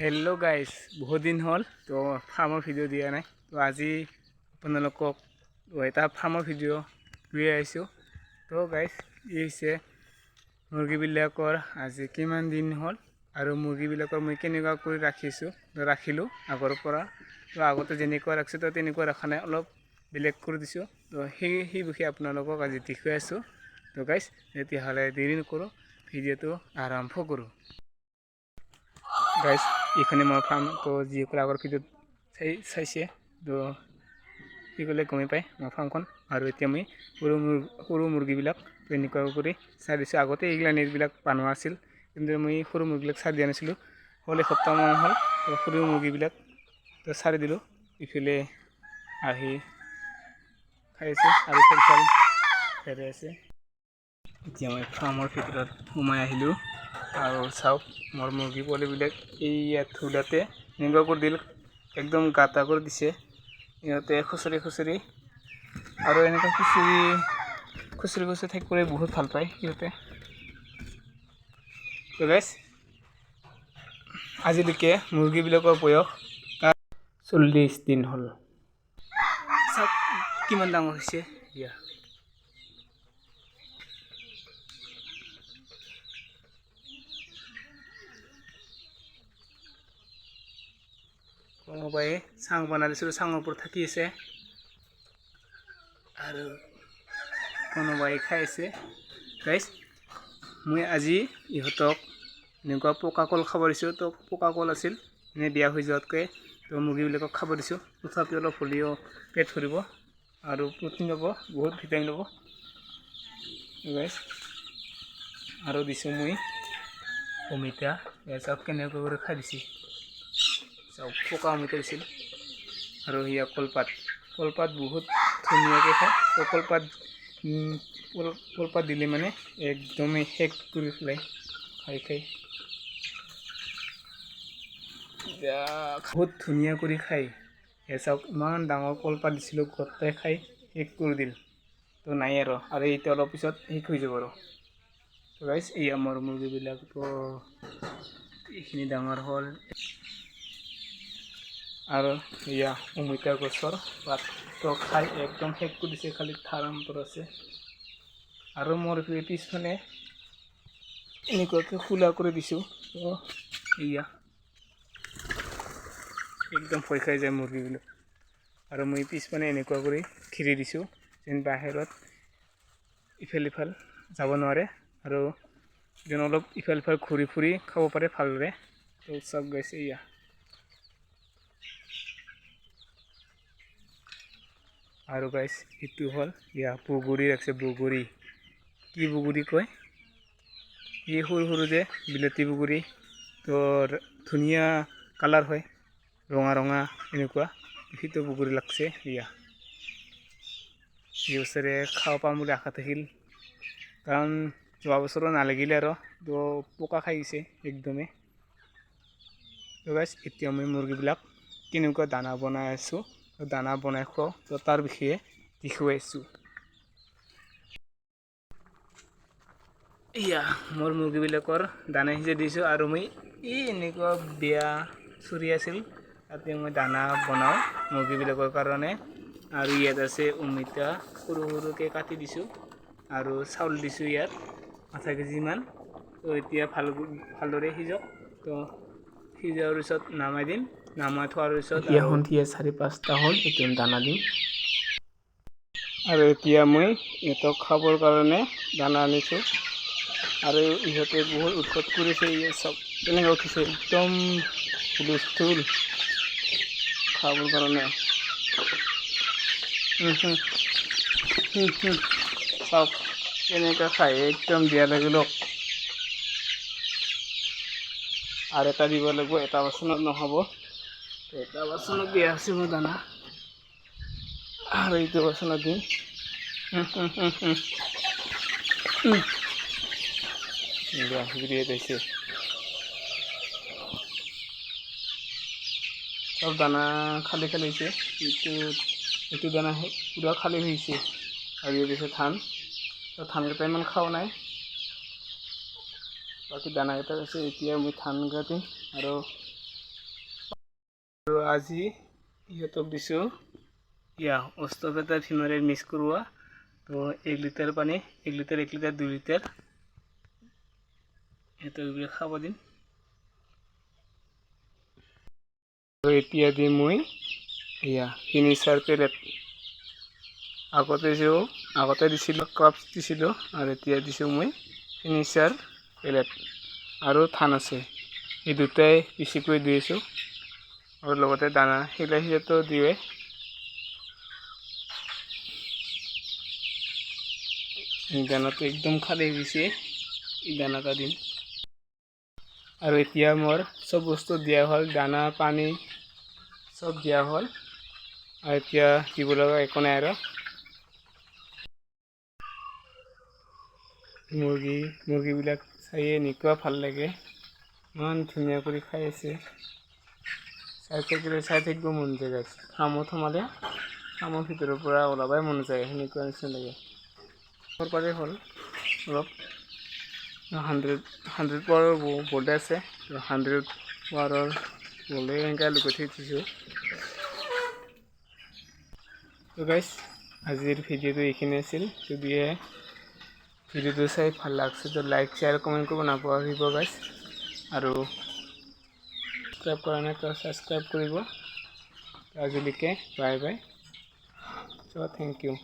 Hello' guys বহুত দিন হ'ল, তো ফাৰ্মৰ ভিডিঅ' দিয়া নাই। তো আজি আপোনালোকক এটা ফাৰ্মৰ ভিডিঅ' লৈ আহিছোঁ। তো গাইজ ই হৈছে মুৰ্গীবিলাকৰ আজি কিমান দিন হ'ল আৰু মুৰ্গীবিলাকৰ মই কেনেকুৱা কৰি ৰাখিছোঁ ৰাখিলোঁ আগৰ পৰা। তো, আগতে যেনেকুৱা ৰাখিছোঁ, তো তেনেকুৱা ৰখা নাই, অলপ বেলেগ কৰি দিছোঁ। তো, সেই সেই বিষয়ে আপোনালোকক আজি দেখুৱাই আছোঁ। তো গাইজ তেতিয়াহ'লে দেৰি নকৰোঁ, ভিডিঅ'টো আৰম্ভ কৰোঁ। গাইজ এইখনে মোৰ ফাৰ্ম তো যিসকলে আগৰ ভিডিঅ'ত চাই, চাইছে। তো সেইসকলে গমেই পায় মোৰ ফাৰ্মখন আৰু এতিয়া মই সৰু মুৰ সৰু মুৰ্গীবিলাক এনেকুৱা কৰি চাই দিছোঁ। আগতে এইগিলা নেটবিলাক বনোৱা আছিল, কিন্তু মই সৰু মুৰ্গীবিলাক চাই দিয়া নাছিলোঁ। হ'ল এসপ্তাহমান হ'ল, তো সৰু মুৰ্গীবিলাক তো চাৰি দিলোঁ। ইফালে আহি খাই আছে, আৰু চাল ফেৰাই আছে। এতিয়া মই ফাৰ্মৰ ভিতৰত সোমাই আহিলোঁ। আৰু চাওক মোৰ মুৰ্গী পোৱালিবিলাক এই ধুলাতে এনেকুৱা কৰি দিল একদম গাটা কৰি দিছে। ইহঁতে খুচৰি খুচৰি আৰু এনেকৈ খুচৰি খুচৰি খুচৰি থাকি কৰি বহুত ভালো পায় সিহঁতে। তো আজিলৈকে মুৰ্গীবিলাকৰ বয়স চল্লিছ দিন হ'ল। চাওক কিমান ডাঙৰ হৈছে। এতিয়া কোনোবাই চাং বনাই দিছিলোঁ চাঙৰ ওপৰত থাকি আছে আৰু কোনোবাই খাই আছে গাইছ মই আজি ইহঁতক এনেকুৱা পকা কল খাব দিছোঁ তো পকা কল আছিল এনেই বেয়া হৈ যোৱাতকৈ তো মুৰ্গীবিলাকক খাব দিছোঁ তথাপি অলপ হ'লেও পেট ভৰিব আৰু প্ৰটিন ল'ব বহুত ভিটামিন ল'ব গাইছ আৰু দিছোঁ মই অমিতা চাওক কেনেকৈ কৰি খাই দিছোঁ পকা অমিতা দিছিল আৰু সেয়া কলপাত। কলপাত বহুত ধুনীয়াকৈ খায়। কলপাত কলপাত দিলে মানে একদমেই শেষ কৰি পেলাই খাই খাই। বহুত ধুনীয়া কৰি খায়। এ চাওক ইমান ডাঙৰ কলপাত দিছিলোঁ গোটেই খাই শেষ কৰি দিল। তো নাই আৰু আৰু এতিয়া অলপ পিছত শেষ হৈ যাব আৰু। এই আমাৰ মুৰ্গীবিলাক এইখিনি ডাঙৰ হ'ল। আৰু এয়া অমিতা গছৰ পাতটো খাই একদম শেষ কৰি দিছে, খালি থাৰ আছে। আৰু মোৰ পিছফালে এনেকুৱাকৈ খোলা কৰি দিছোঁ। তো এয়া একদম ভয় খাই যায় মুৰ্গীবিলাক। আৰু মই পিছফালে এনেকুৱা কৰি ঘিৰি দিছোঁ, যেন বাহিৰত ইফাল ইফাল যাব নোৱাৰে। আৰু যেন অলপ ইফাল ইফাল ঘূৰি ফুৰি খাব পাৰে ভালদৰে। তো চব গৈছে এয়া আৰু গাইছ এইটো হ'ল, ইয়া বগৰী ৰাখছে বগৰী। কি বগৰী কয়? এই সৰু সৰু যে, বিলতী বগৰী। তো ধুনীয়া কালাৰ হয়, ৰঙা ৰঙা এনেকুৱা। সেইটো বগৰী লাগছে ইয়া। এই বছৰে খাব পাম বুলি আশা থাকিল। কাৰণ যোৱা বছৰো নালাগিলে আৰু, তো পোকা খাই গৈছে একদমেই তো গাইছ এতিয়া মই মুৰ্গীবিলাক কেনেকুৱা দানা বনাই আছোঁ। দানা বনাই খুৱাওঁ তো তাৰ বিষয়ে দেখুৱাইছোঁ এয়া মোৰ মুৰ্গীবিলাকৰ দানা সিজাই দিছোঁ আৰু মই এই এনেকুৱা বেয়া চুৰি আছিল, তাতে মই দানা বনাওঁ মুৰ্গীবিলাকৰ কাৰণে। আৰু ইয়াত আছে অমিতা, সৰু সৰুকৈ কাটি দিছোঁ আৰু চাউল দিছোঁ ইয়াত, আধা কেজিমান। তো এতিয়া ভালো ভালদৰে সিজক, তো সিজোৱাৰ পিছত নামাই দিম। নামাই থোৱাৰ পিছত এতিয়া চাৰি পাঁচটা হ'ল এতিয়া দানা দিম আৰু এতিয়া মই ইহঁতক খাবৰ কাৰণে দানা আনিছোঁ। আৰু ইহঁতে বহুত উৎপাত কৰিছে ইয়ে চব তেনেকৈ উঠিছে একদম হুলস্থুল খাবৰ কাৰণে। চব কেনেকৈ খাই একদম বেয়া লাগিলক আৰু এটা দিব লাগিব এটা বাচনত নহ'ব। এটা বাচনত দিয়া আছে দানা উম, উম। উম। দিয়া। বিক্রিয়ে দিয়েছে। সব দানা খালি খালি হয়েছে। এইটো এইটো দানা পুৰা খালী হৈছে আৰু ইয়াত দিছে ধান। তো ধানকেইটা ইমান খোৱা নাই। বাকী দানাকেইটা আছে এতিয়া মই ধান কাটিম আৰু আৰু আজি ইহঁতক দিছোঁ। ইয়া অষ্টপেটা ফিমাৰেল মিক্স কৰোৱা। তো এক লিটাৰ পানী, এক লিটাৰ এক লিটাৰ, দুই লিটাৰ। সিহঁতক এইবিলাক খাব দিম। এতিয়া দিম মই এয়া ফিনিচাৰ পেলেট আগতে যে, আগতে দিছিলোঁ ক্ৰাফ্ট দিছিলোঁ, আৰু এতিয়া দিছোঁ মই ফিনিচাৰ পেলেট আৰু থান আছে। এই দুটাই বেছিকৈ দি আছোঁ। আৰু লগতে দানা সিলা সিজাটো দিয়ে এই দানাটো একদম খালী গৈছে এই দানাটা দিম আৰু এতিয়া মোৰ চব বস্তু দিয়া হ'ল দানা পানী চব দিয়া হ'ল আৰু এতিয়া দিব লগা একো নাই আৰু মুৰ্গী মুৰ্গীবিলাক চায়ে এনেকুৱা ভালো লাগে ইমান ধুনীয়া কৰি খাই আছে সোমালে ফাৰ্মৰ ভিতৰৰ পৰা ওলাবই মন যায় সেনেকুৱা নিচিনা লাগে ওপৰ হ'ল, অলপ হাণ্ড্ৰেড হাণ্ড্ৰেড পাৱাৰৰ বৰ্ডে আছে হাণ্ড্ৰেড পাৱাৰৰ বলে এনেকৈ লুকাই থৈ দিছোঁ তো গাইছ আজিৰ ভিডিঅ'টো এইখিনি আছিল। যদিহে ভিডিঅ'টো চাই ভালো লাগছে তো লাইক শ্বেয়াৰ কমেণ্ট কৰিব নাপাহৰিব গাইছ আৰু ছাবস্ক্ৰাইব কৰা নাই তো ছাবস্ক্ৰাইব কৰিব আজিলৈকে bye bye so' thank you